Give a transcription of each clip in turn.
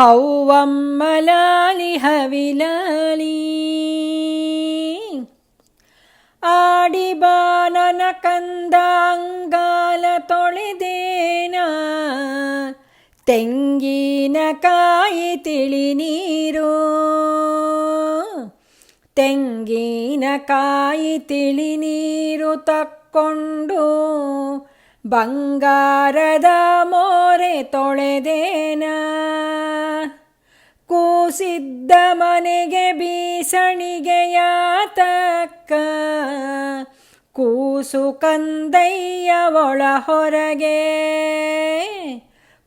ಹೌವಮ್ಮಲಾಲಿ ಹವಿಲಾಲಿ. ಆಡಿಬಾನನ ಕಂದ ಅಂಗಾಲ ತೊಳೆದೇನ. ತೆಂಗಿನಕಾಯಿ ತಿಳಿ ನೀರು. ತೆಂಗಿನಕಾಯಿ ತಿಳಿ ನೀರು ತಕ್ಕೊಂಡು ಬಂಗಾರದ ಮೋರೆ ತೊಳೆದೇನ. ಕೂಸಿದ್ದ ಮನೆಗೆ ಬೀಸಣಿಗೆಯ ತಕ್ಕ ಕೂಸು ಕಂದಯ್ಯ ಒಳ ಹೊರಗೆ.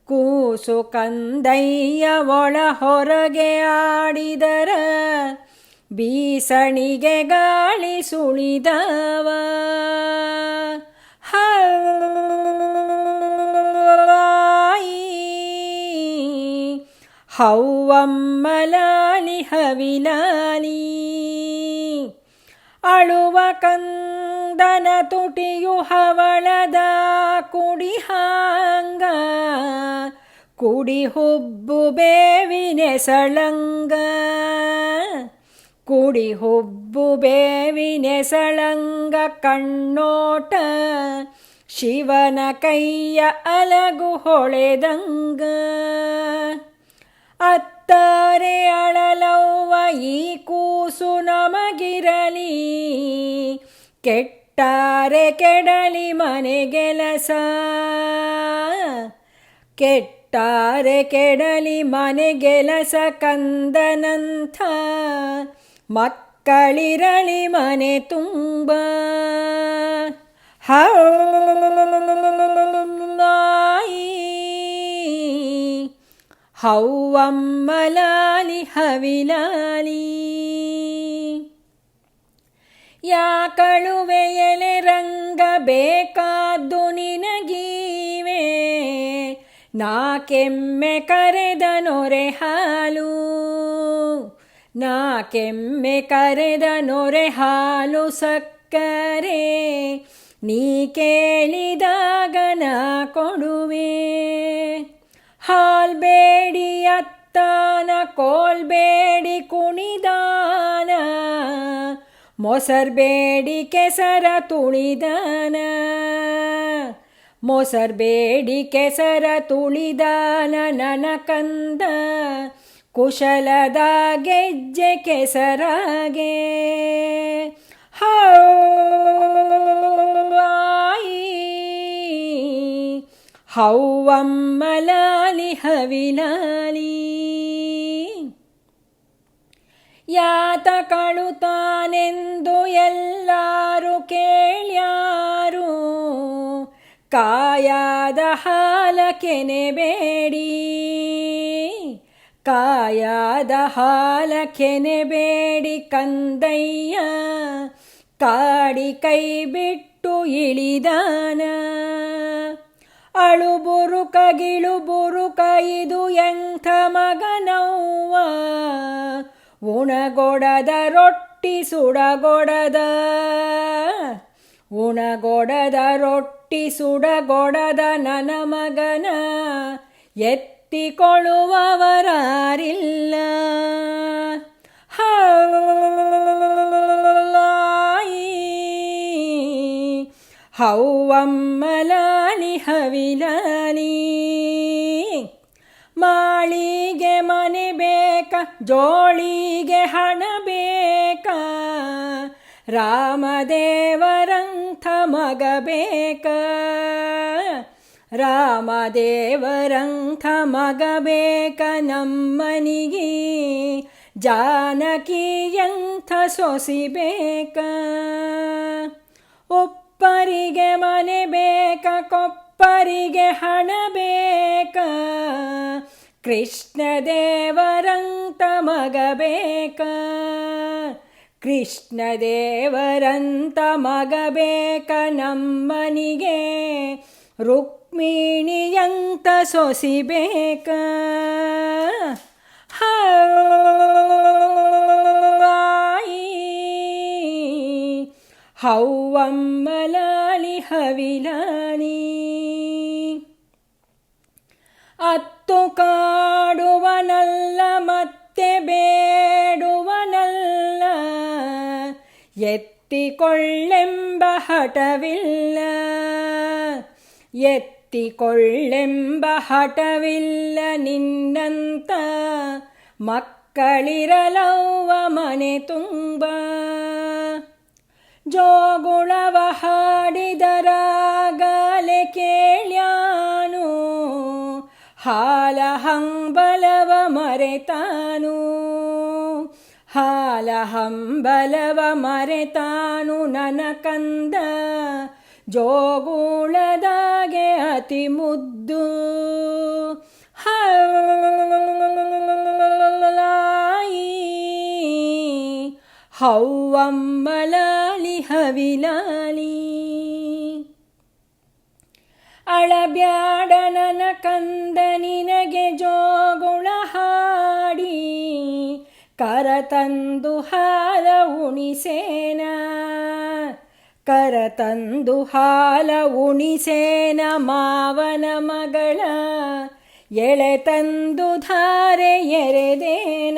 ಕೂಸು ಕಂದಯ್ಯ ಒಳ ಹೊರಗೆ ಆಡಿದರ. ಬೀಸಣಿಗೆ ಗಾಳಿ ಸುಳಿದವ. ಹಾಯಿ ಹೌವಮ್ಮಲಾಲಿ ಹವಿಲಾಲಿ ಅಳುವ ಕಂದನ ತುಟಿಯು ಹವಳದ ಕುಡಿಹಾಂಗ. ಕುಡಿ ಹುಬ್ಬು ಬೇವಿನೆಸಳಂಗ ಕುಡಿ ಹುಬ್ಬು ಬೇವಿನೆಸಳಂಗ ಕಣ್ಣೋಟ. ಶಿವನ ಕೈಯ ಅಲಗು ಹೊಳೆದಂಗ. ಅತ್ತಾರೆ ಅಳಲವ್ವ, ಈ ಕೂಸು ನಮಗಿರಲಿ. ಕೆಟ್ಟಾರೆ ಕೆಡಲಿ ಮನೆಗೆಲಸ ಕೆಟ್ಟಾರೆ ಕೆಡಲಿ ಮನೆಗೆಲಸ ಕಂದನಂಥ. ಮಕ್ಕಳಿರಲಿ ಮನೆ ತುಂಬ. ಹಾಯಿ ಹೌವಮ್ಮಲಾಲಿ ಹವಿಲಾಲಿ. ಯಾ ಎಲೆ ರಂಗ ಬೇಕಾದ್ದು ನಿನಗೀವೆ. ನಾ ಕೆಮ್ಮೆ ಕರೆದ ನೊರೆ ಹಾಲು. ನಾ ಕೆಮ್ಮೆ ಕರೆದ ನೊರೆ ಹಾಲು ಸಕ್ಕರೆ. ನೀ ಕೇಳಿದಾಗ ನಾ ಕೊಡುವೆ. ಕೋಲ್ಬೇಡಿ ಕುಣಿದಾನ ಮೊಸರ್ಬೇಡಿ ಕೆಸರ ತುಳಿದಾನ ಮೊಸರ್ಬೇಡಿ ಕೆಸರ ತುಳಿದಾನ ನನ ಕಂದ ಕುಶಲದ ಗೆಜ್ಜೆ ಕೆಸರಾಗೆ. ಹೌವಾಯಿ ಹೌವಮ್ಮಲಾಲಿ ಹವಿಲಾಲಿ. ಯಾತ ಕಳುತ್ತಾನೆಂದು ಎಲ್ಲಾರು ಕೇಳ್ಯಾರು. ಕಾಯಾದ ಹಾಲ ಕೆನೆಬೇಡಿ. ಕಾಯಾದ ಹಾಲ ಕೆನೆಬೇಡಿ ಕಂದಯ್ಯ. ಕಾಡಿ ಕೈ ಬಿಟ್ಟು ಇಳಿದಾನ. ಅಳು ಬುರುಕಗಿಳು ಬುರುಕ ಇದು ಎಂಥ ಮಗನವ್ವ ಉಣಗೊಡದ ರೊಟ್ಟಿ ಸುಡಗೊಡದ. ಉಣಗೊಡದ ರೊಟ್ಟಿ ಸುಡಗೊಡದ ನನ್ನ ಮಗನ ಎತ್ತಿಕೊಳ್ಳುವವರಾರಿಲ್ಲ. ಹೌವಮ್ಮಲಾನಿ ಹೌವಮ್ಮಲಾಲಿ ಜೋಳಿಗೆ ಹಣ ಬೇಕ, ರಾಮದೇವರಂಥ ಮಗ ಬೇಕ. ರಾಮದೇವರಂಥ ಮಗ ಬೇಕ ನಮ್ಮನಿಗೆ, ಜಾನಕಿಯಂಥ ಸೊಸಿ ಬೇಕ. ಒಪ್ಪರಿಗೆ ಮನೆ ಬೇಕ, ಕೊಪ್ಪರಿಗೆ ಹಣ ಬೇಕ. ಕೃಷ್ಣ ದೇವರಂತ ಮಗ ಬೇಕ ಕೃಷ್ಣ ದೇವರಂತ ಮಗ ಬೇಕ ನಮ್ಮನಿಗೆ. ರುಕ್ಮಿಣಿಯಂತ ಸೊಸಿ ಬೇಕ ಹಾಯಿ ಹೌವಮ್ಮಲಾಲಿ ಹವಿಲಾಲಿ. ಅತ್ತು ಹೊತ್ತು ಕಾಡುವನಲ್ಲ ಮತ್ತೆ ಬೇಡುವನಲ್ಲ. ಎತ್ತಿಕೊಳ್ಳೆಂಬ ಹಠವಿಲ್ಲ. ಎತ್ತಿಕೊಳ್ಳೆಂಬ ಹಠವಿಲ್ಲ ನಿನ್ನಂತ. ಮಕ್ಕಳಿರಲವ್ವ ಮನೆ ತುಂಬ. ಜೋಗುಳವ ಹಂಬಲವ ಮರೆತಾನು ನನ ಕಂದ. ಜೋಗುಳದಾಗೆ ಅತಿ ಮುದ್ದು. ಹೌವಮ್ಮಲಾಲಿ ಹವಿಲಾಲಿ. ಅಳಬ್ಯಾಡ ನನ ಕಂದ ನಿನಗೆ ಜೋಗುಳ ಕರತಂದು ಹಾಲ ಉಣಿಸೇನ? ಕರತಂದು ಹಾಲ ಉಣಿಸೇನ ಮಾವನ ಮಗಳ? ಎಳೆ ತಂದು ಧಾರೆ ಎರೆದೇನ?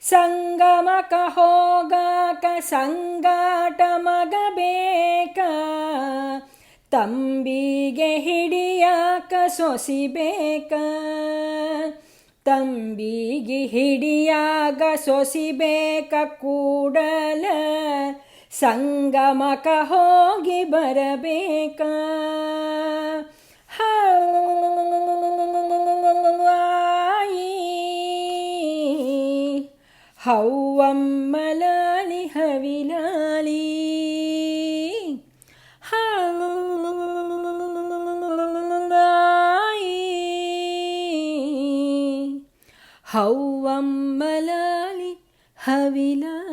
ಸಂಗಮಕ ಹೋಗಾಕ ಸಂಗಾಟ ಮಗ ಬೇಕ ತಂಬಿಗೆ ಹಿಡಿಯಾಕ ಸೊಸಿಬೇಕ? ತಂಬಿಗೆ ಹಿಡಿಯಾಗ ಸೊಸಿಬೇಕ ಕೂಡಲ ಸಂಗಮಕ ಹೋಗಿ ಬರಬೇಕ. ಹೌವಾಯಿ ಹೌವಮ್ಮಲಾಲಿ ಹವಿಲಾಲಿ ಹಾಯಿ ಹೌವಮ್ಮಲಾಲಿ ಹವಿಲಾಲಿ